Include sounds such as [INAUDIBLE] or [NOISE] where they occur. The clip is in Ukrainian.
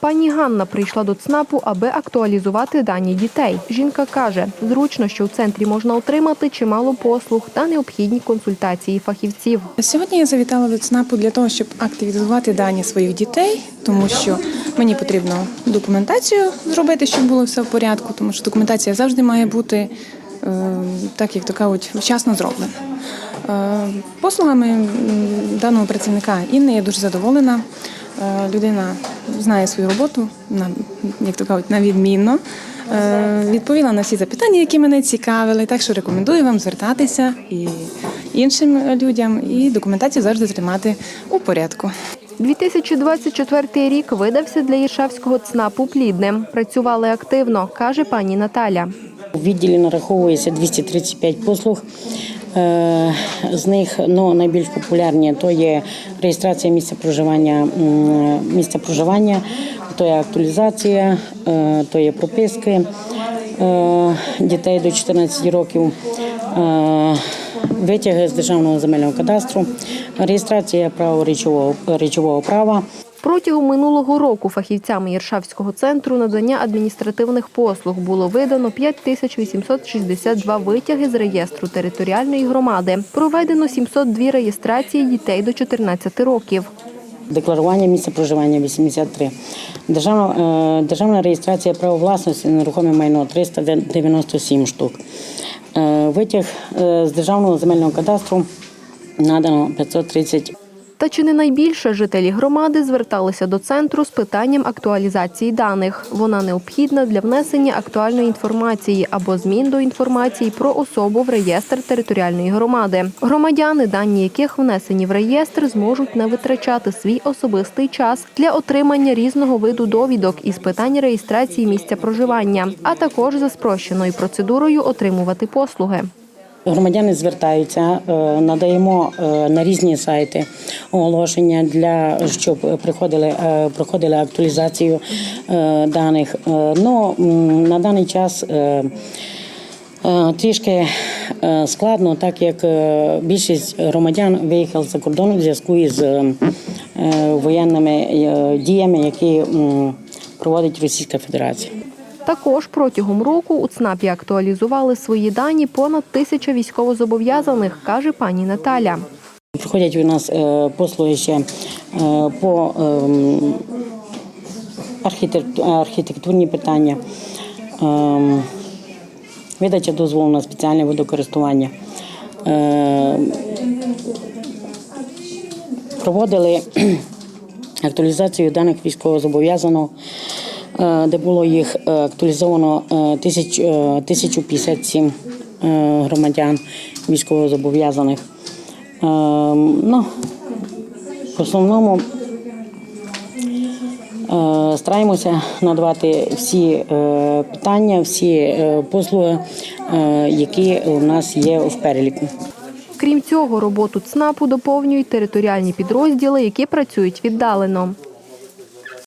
Пані Ганна прийшла до ЦНАПу, аби актуалізувати дані дітей. Жінка каже, зручно, що в центрі можна отримати чимало послуг та необхідні консультації фахівців. Сьогодні я завітала до ЦНАПу для того, щоб активізувати дані своїх дітей, тому що мені потрібно документацію зробити, щоб було все в порядку, тому що документація завжди має бути, е, так як то кажуть, вчасно зроблена. Е, Послугами даного працівника Інни я дуже задоволена. Е, Людина знає свою роботу, на, як то кажуть, на відмінно. Е, Відповіла на всі запитання, які мене цікавили. Так що рекомендую вам звертатися і іншим людям, і документацію завжди тримати у порядку. 2024 рік видався для Іршавського ЦНАПу плідним. Працювали активно, каже пані Наталя. У відділі нараховується 235 послуг. Е, З них ну, найбільш популярні то є реєстрація місця проживання, місця проживання, то є актуалізація, е, то є прописки е, дітей до 14 років, витяги з державного земельного кадастру, реєстрація права речового, речового права. Протягом минулого року фахівцями Іршавського центру надання адміністративних послуг було видано 5862 витяги з реєстру територіальної громади. Проведено 702 реєстрації дітей до 14 років. Декларування місця проживання 83. Державна, е, державна реєстрація права власності на нерухоме майно 397 штук. Е, витяг е, з державного земельного кадастру надано 530 Та чи не найбільше жителі громади зверталися до центру з питанням актуалізації даних. Вона необхідна для внесення актуальної інформації або змін до інформації про особу в реєстр територіальної громади. Громадяни, дані яких внесені в реєстр, зможуть не витрачати свій особистий час для отримання різного виду довідок із питань реєстрації місця проживання, а також за спрощеною процедурою отримувати послуги. Громадяни звертаються, е, надаємо е, на різні сайти оголошення для щоб приходили, е, проходили актуалізацію даних. Ну на даний час трішки складно, так як більшість громадян виїхали за кордон у зв'язку із воєнними діями, які проводить Російська Федерація. Також протягом року у ЦНАПі актуалізували свої дані понад тисяча військовозобов'язаних, каже пані Наталя. Проходять у нас е, послуги ще е, по ем, архітектурні питання, ем, видача дозволу на спеціальне водокористування. Е, Проводили [CLEARS THROAT] актуалізацію даних військовозобов'язаного, де було їх е, актуалізовано е, тисяч- е, 1057 е, громадян військовозобов'язаних. Ну, в основному е, стараємося надавати всі е, питання, всі е, послуги, е, які у нас є в переліку. Крім цього, роботу ЦНАПу доповнюють територіальні підрозділи, які працюють віддалено.